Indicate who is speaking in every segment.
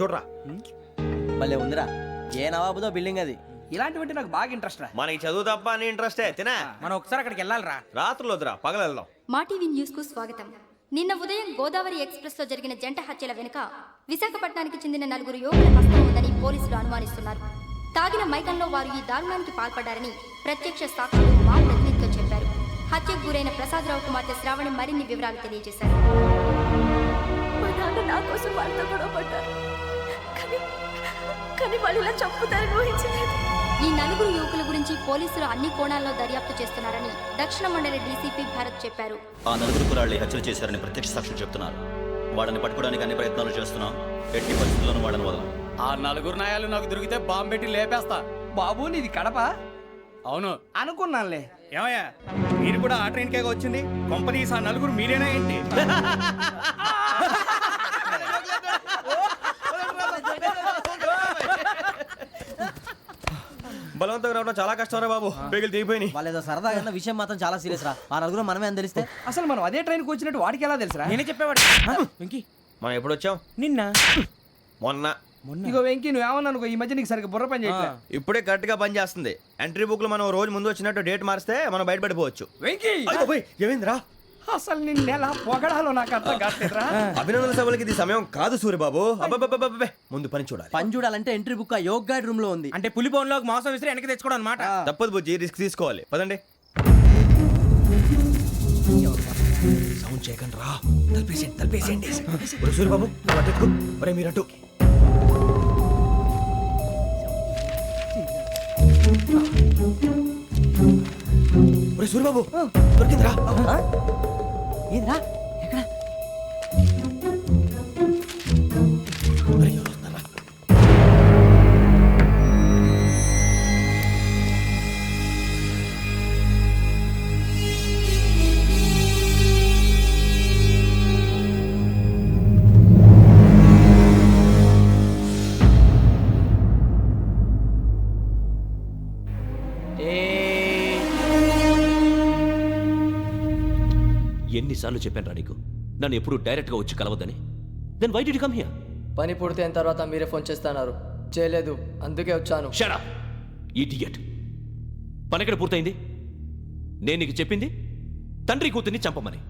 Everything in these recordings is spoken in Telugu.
Speaker 1: చూడరా.
Speaker 2: భలే ఉందిరా. ఏ నవాబుదో బిల్డింగ్ అది.
Speaker 3: ఇలాంటివంటే నాకు బాగా ఇంట్రెస్ట్ రా.
Speaker 1: మనకి చదువు తప్ప అని ఇంట్రెస్టే తినా?
Speaker 3: మనం ఒకసారి అక్కడికి వెళ్ళాలిరా.
Speaker 1: రాత్రులు వద్దురా పగలు వెళ్దాం.
Speaker 4: మా టీవీ న్యూస్కు స్వాగతం. నిన్న ఉదయం గోదావరి ఎక్స్ప్రెస్లో జరిగిన జంట హత్యల వెనుక విశాఖపట్నానికి చెందిన నలుగురు యువకుల హస్తం ఉందని పోలీసులు అనుమానిస్తున్నారు. తాగిన మైకంలో వారు ఈ దారుణానికి పాల్పడ్డారని ప్రత్యక్ష సాక్షులు మా ప్రతినిధితో చెప్పారు. హత్యకు గురైన ప్రసాదరావు కుమార్తె శ్రావణి మరిన్ని వివరాలు తెలియజేశారు.
Speaker 5: మా నాన్న నా కోసం వాళ్ళతో గొడవ పడ్డారు. కానీ వాళ్ళు ఇలా చంపుతారని ఊహించలేదు.
Speaker 4: ఈ నలుగురు యువకుల గురించి పోలీసులు అన్ని కోణాల్లో దర్యాప్తు చేస్తున్నారని దక్షిణ మండలి డీసీపీ భరత్ చెప్పారు.
Speaker 6: ఆ నలుగురు కురాళ్ళు హత్యలు చేశారని ప్రత్యక్ష సాక్షులు చెప్తున్నారు వాళ్ళని పట్టుకోవడానికి అన్ని ప్రయత్నాలు చేస్తున్నాం. ఎట్టి పరిస్థితుల్లోనూ వాళ్ళని వదలం.
Speaker 7: ఆ నలుగురు నాయాలు నాకు దొరికితే బాంబు పెట్టి లేపేస్తా.
Speaker 3: బాబు నీది కడప?
Speaker 7: అవును.
Speaker 3: అనుకున్నానులే.
Speaker 7: ఏమయ్యా మీరు కూడా ఆ ట్రైన్ కేగా వచ్చింది? కంపెనీస్ ఆ నలుగురు మీరేనా ఏంటి?
Speaker 1: బలవంతంగా రావడం చాలా కష్టం రా బాబు. బేగులు దిగిపోయినాయి.
Speaker 2: వాళ్ళేదో సరదాగా అన్న విషయం మాత్రం చాలా సీరియస్ రా. ఆ నలుగురు మనమే అని తెలిస్తే
Speaker 3: అసలు మనం అదే ట్రైన్కి వచ్చినట్టు వాడికి ఎలా తెలుసురా? నేనే చెప్పేవాడు వెంకీ.
Speaker 1: మనం ఎప్పుడు వచ్చాం?
Speaker 3: నిన్న.
Speaker 1: మొన్న.
Speaker 3: ఇగో వెంకీ నువ్వేమన్నా అనుకో ఈ మధ్య నీకు సరిగ్గా బుర్ర పని చేయట్లే.
Speaker 1: ఇప్పుడే కరెక్ట్గా పని చేస్తుంది. ఎంట్రీ బుక్లో మనం రోజు ముందు వచ్చినట్టు డేట్ మారిస్తే మనం బయటపడిపోవచ్చు.
Speaker 3: వెంకీ!
Speaker 1: ఏమైందిరా?
Speaker 3: అసలు నిన్న ఎలా పొగడాలో నాకు అర్థం కాట్లేదురా
Speaker 1: అభినందన సభలకి ఇది సమయం కాదు సూర్యబాబు. ముందు పని చూడాలి.
Speaker 2: పని చూడాలంటే ఎంట్రీ బుక్ ఆ యోగ్ గైడ్ రూమ్లో ఉంది.
Speaker 3: అంటే పులి లోకి మాంసం విసిరి వెనక్కి తెచ్చుకోవడం అనమాట
Speaker 1: తప్పదు బుజ్జి రిస్క్ తీసుకోవాలి. పదండి. సౌండ్ చేయకండి రా. తలపేసేయండి తలపేసేయండి. సూర్యబాబు. ఒరే ఒరే సూర్యబాబు దొరికిందిరా.
Speaker 2: ఏంద్రా ఎక్కడ
Speaker 1: ఒరే,
Speaker 8: ఎన్నిసార్లు చెప్పాను రా నీకు. నన్ను ఎప్పుడు డైరెక్ట్గా వచ్చి కలవద్దని. Then why d come here
Speaker 9: పని పూర్తయిన తర్వాత మీరే ఫోన్ చేస్తున్నారు. చేయలేదు. అందుకే వచ్చాను.
Speaker 8: షరా ఇడియట్ పని ఎక్కడ పూర్తయింది? నేను నీకు చెప్పింది? తండ్రి కూతుర్ని చంపమని.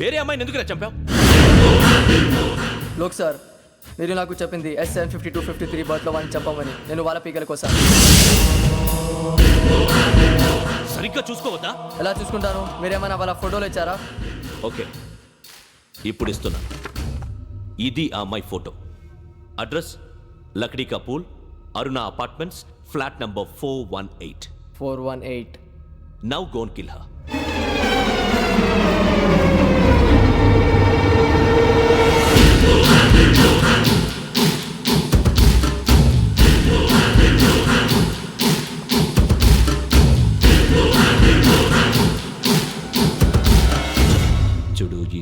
Speaker 8: వేరే అమ్మాయిని ఎందుకురా చంపావు?
Speaker 9: లోక్ సార్ మీరు నాకు చెప్పింది S seven fifty two fifty three బర్త్లో వాళ్ళని చెప్పమని నేను వాళ్ళ పీకల కోసం.
Speaker 8: సరిగ్గా చూసుకోవద్దా?
Speaker 9: ఎలా చూసుకుంటాను? మీరేమైనా వాళ్ళ ఫోటోలు ఇచ్చారా?
Speaker 8: ఓకే. ఇప్పుడు ఇస్తున్నా. ఇది ఆ అమ్మాయి photo. Address Lakdikapul Aruna apartments flat number four one eight.
Speaker 9: Four one eight.
Speaker 8: Now gone kill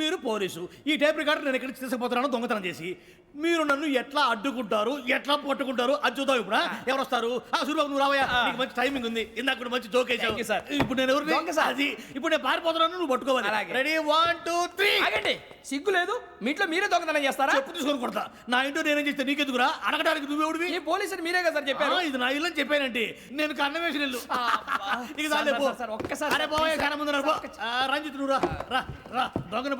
Speaker 10: మీరు పోలీసు. ఈ టైప్ రికార్డు నేను ఎక్కడికి తీసుకుపోతున్నాను దొంగతనం చేసి. మీరు నన్ను ఎట్లా అడ్డుకుంటారు ఎట్లా పట్టుకుంటారు? అది చూద్దాం ఇప్పుడు? ఎవరు వస్తారు ఆ సూర్యబాబు నువ్వు రావయ్యా. నీకు మంచి టైమింగ్ ఉంది. ఇందాక కూడా మంచి జోక్
Speaker 3: sir.
Speaker 10: ఇప్పుడు నేను ఎవరు. అది. ఇప్పుడు నేను పారిపోతున్నాను నువ్వు పట్టుకోవాలి. రెడీ వన్ టూ త్రీ
Speaker 3: ఆగండి. సిగ్గు లేదు. మీ ఇంట్లో మీరే దొంగతనం చేస్తారా?
Speaker 10: చెప్పు తీసుకొని కొడతా. నా ఇంటో నేనేం చేస్తే నీకెందుకురా? అడగడానికి నువ్వెవడివి
Speaker 3: ఈ పోలీసులు మీరే కదా సార్ చెప్పారు?
Speaker 10: ఇది నా ఇల్లు అని చెప్పానంటే నేను కన్న వేసిన ఇల్లు. ఇక
Speaker 3: సార్. సార్, సార్, ఒక్కసారి
Speaker 10: అరే
Speaker 3: సార్,
Speaker 10: బాబాయ్ కన్న ముందు రంజిత్ నువ్వు రా. రా రా. దొంగను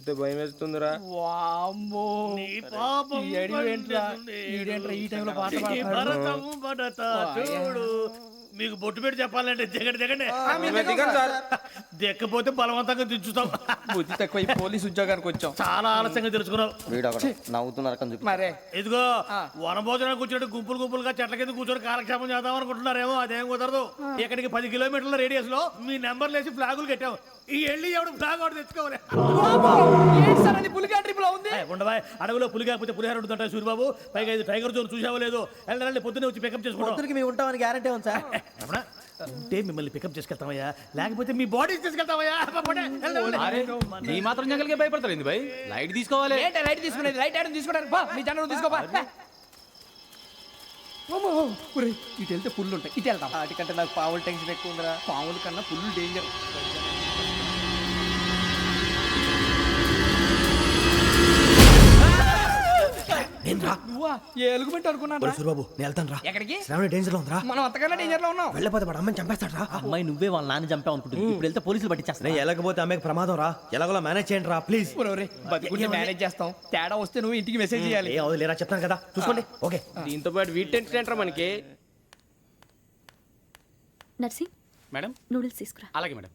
Speaker 3: చూస్తే భయం వేస్తుందిరా
Speaker 10: వామ్మో. నీ పాపం
Speaker 3: ఈ అడివి ఏంట్రా?
Speaker 10: ఈడేంట్రా ఈ టైంలో పాట భరతం భరత చూడు. మీకు బొట్టు పెట్టి చెప్పాలంటే దిగండి దిగండి.
Speaker 3: దిగండి సార్.
Speaker 10: దిక్కపోతే బలవంతంగా దించుతాం.
Speaker 3: బుద్ధి తక్కువ పోలీస్ ఉద్యోగానికి వచ్చాం.
Speaker 10: చాలా ఆలస్యంగా తెలుసుకున్నావు
Speaker 2: వీడు అక్కడ నవ్వుతున్నారు కని చూపి
Speaker 3: మరే.
Speaker 10: ఇదిగో వనభోజనానికి కూర్చోటి గుంపులు గుంపులుగా చెట్ల కింద కూర్చొని కాలక్షేపం చేద్దాం అనుకుంటున్నారేమో అదేం కుదరదు. ఇక్కడికి పది కిలోమీటర్ల రేడియస్లో మీ నెంబర్లు వేసి ఫ్లాగులు కట్టాం. ఈ వెళ్ళి ఎవడు ఫ్లాగ్ ఒకటి తెచ్చుకోవాలి?
Speaker 3: పులిగా ట్రిప్లో ఉంది?
Speaker 10: ఉండవా? అడవిలో పులి కాకపోతే పులిహార ఉంటుంటాయి సూర్యబాబు పైగా ఇది టైగర్ జోన్ చూసావో లేదో. వెళ్ళండి పొద్దున్నే వచ్చి పికప్ చేసుకుంటాం.
Speaker 2: మేము ఉంటామని గ్యారంటీ ఉంది సార్.
Speaker 10: ఉంటే మిమ్మల్ని పికప్ చేసుకెళ్తామయ్యా. లేకపోతే మీ బాడీ తీసుకెళ్తామయ్యా.
Speaker 7: ఈ మాత్రం జంగల్కే భయపడతారు ఏంది భయ్ లైట్ తీసుకోవాలి.
Speaker 3: లైట్ తీసుకునేది లైట్ ఆడని తీసుకోవడానికి నీ జనం తీసుకోబా ఇటు వెళ్తే పుల్లు ఉంటాయి ఇటు వెళ్తాం
Speaker 2: వాటికంటే నాకు పావులు టెన్షన్ ఎక్కువ ఉందిరా.
Speaker 3: పాముల కన్నా పుల్లు డేంజర్
Speaker 1: నేను రా
Speaker 3: నువ్వా ఎలుగుబెట్టి అనుకున్నాను
Speaker 1: సూరిబాబు నేను వెళ్తాను రా
Speaker 3: ఎక్కడికి?
Speaker 1: శ్రావణి డేంజర్లో
Speaker 3: మనం అంతకన్నా డేంజర్లో ఉన్నాం.
Speaker 1: వెళ్ళపోతే వాడు అమ్మని చంపేస్తాడు రా
Speaker 2: అమ్మాయి నువ్వే వాళ్ళ నాన్న చంపావు అనుకుంటుంది. ఇప్పుడు వెళ్తే పోలీసులు పట్టించేస్తా
Speaker 1: నేను వెళ్ళకపోతే అమ్మకి ప్రమాదం రా. ఎలాగోలా మేనేజ్ చేయండి రా ప్లీజ్
Speaker 3: బతుకుంటే మేనేజ్ చేస్తాం. తేడా వస్తే నువ్వు ఇంటికి మెసేజ్ చేయాలి.
Speaker 1: ఏ అవదు లేరా చెప్తాను కదా. చూసుకోండి. ఓకే.
Speaker 3: దీంతో పాటు వీటి ఏంట్రా మనకి.
Speaker 5: నర్సి
Speaker 7: మేడం?
Speaker 5: నూడిల్స్ తీసుకురా.
Speaker 7: అలాగే మేడం.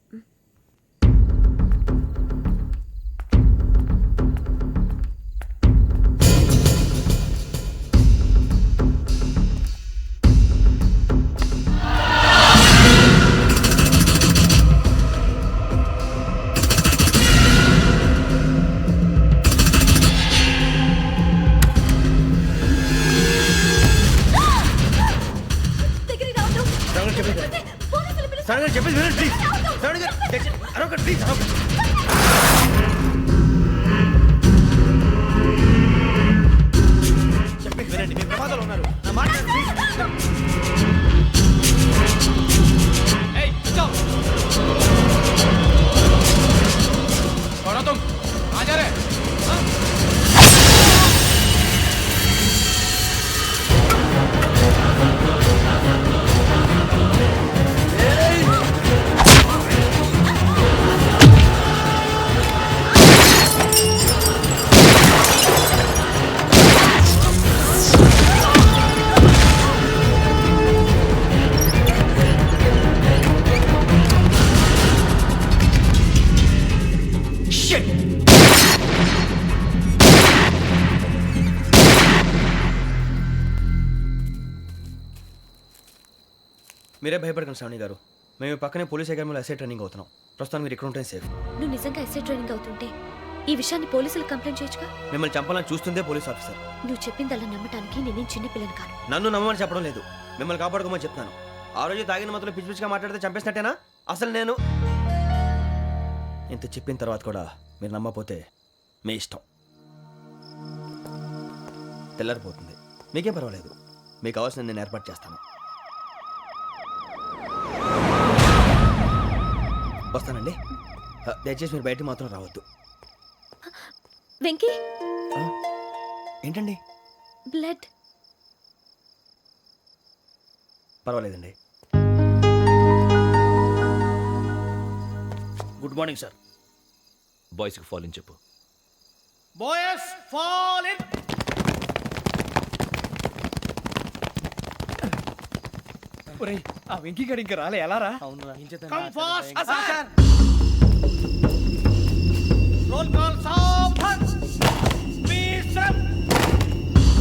Speaker 1: మీరే భయపడకండి శ్రావణి గారు. మేము పక్కనే పోలీస్ అకాడమీలో ఎస్ఐ ట్రైనింగ్ అవుతున్నాం. ప్రస్తుతం మీరు ఇక్కడ ఉంటే సేఫ్
Speaker 5: నువ్వు నిజంగా ఎస్ఐ ట్రైనింగ్ అవుతుంటే ఈ విషయాన్ని పోలీసులకు కంప్లైంట్ చేయొచ్చుగా?
Speaker 1: మిమ్మల్ని చంపాలని చూస్తుందే పోలీస్ ఆఫీసర్.
Speaker 5: నువ్వు చెప్పిందల్లా నమ్మటానికి నేనేం చిన్న పిల్లని కాను.
Speaker 1: నన్ను నమ్మమని చెప్పడం లేదు. మిమ్మల్ని కాపాడుకోమని చెప్తున్నాను. ఆ రోజు తాగిన మతలో పిచ్చి పిచ్చిగా మాట్లాడితే చంపేసినట్టేనా? అసలు నేను ఇంత చెప్పిన తర్వాత కూడా మీరు నమ్మపోతే మీ ఇష్టం. తెల్లారిపోతుంది. మీకేం పర్వాలేదు. మీకు కావాల్సిన నేను ఏర్పాటు చేస్తాను. వస్తానండి. దయచేసి మీరు బయటికి మాత్రం రావద్దు.
Speaker 5: వెంకీ?
Speaker 1: ఏంటండి?
Speaker 5: బ్లడ్.
Speaker 1: పర్వాలేదండి.
Speaker 10: Good morning sir.
Speaker 8: బాయ్స్కి ఫాల్ ఇన్ చెప్పు.
Speaker 10: బాయ్స్ ఫాల్ ఇన్
Speaker 3: ఒరేయ్ ఆ వెంకీ గడి ఇంకా రాలే ఎలా రా?
Speaker 2: అవునురా.
Speaker 10: కమ్ ఫాస్ట్ అసర్ రోల్ కాల్ సావధాన్. స్పీడ్ స్ట్రమ్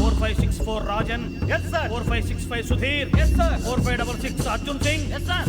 Speaker 10: 4564 Rajan. Yes sir 4565 Sudheer. Yes sir 4566 Arjun Singh. Yes sir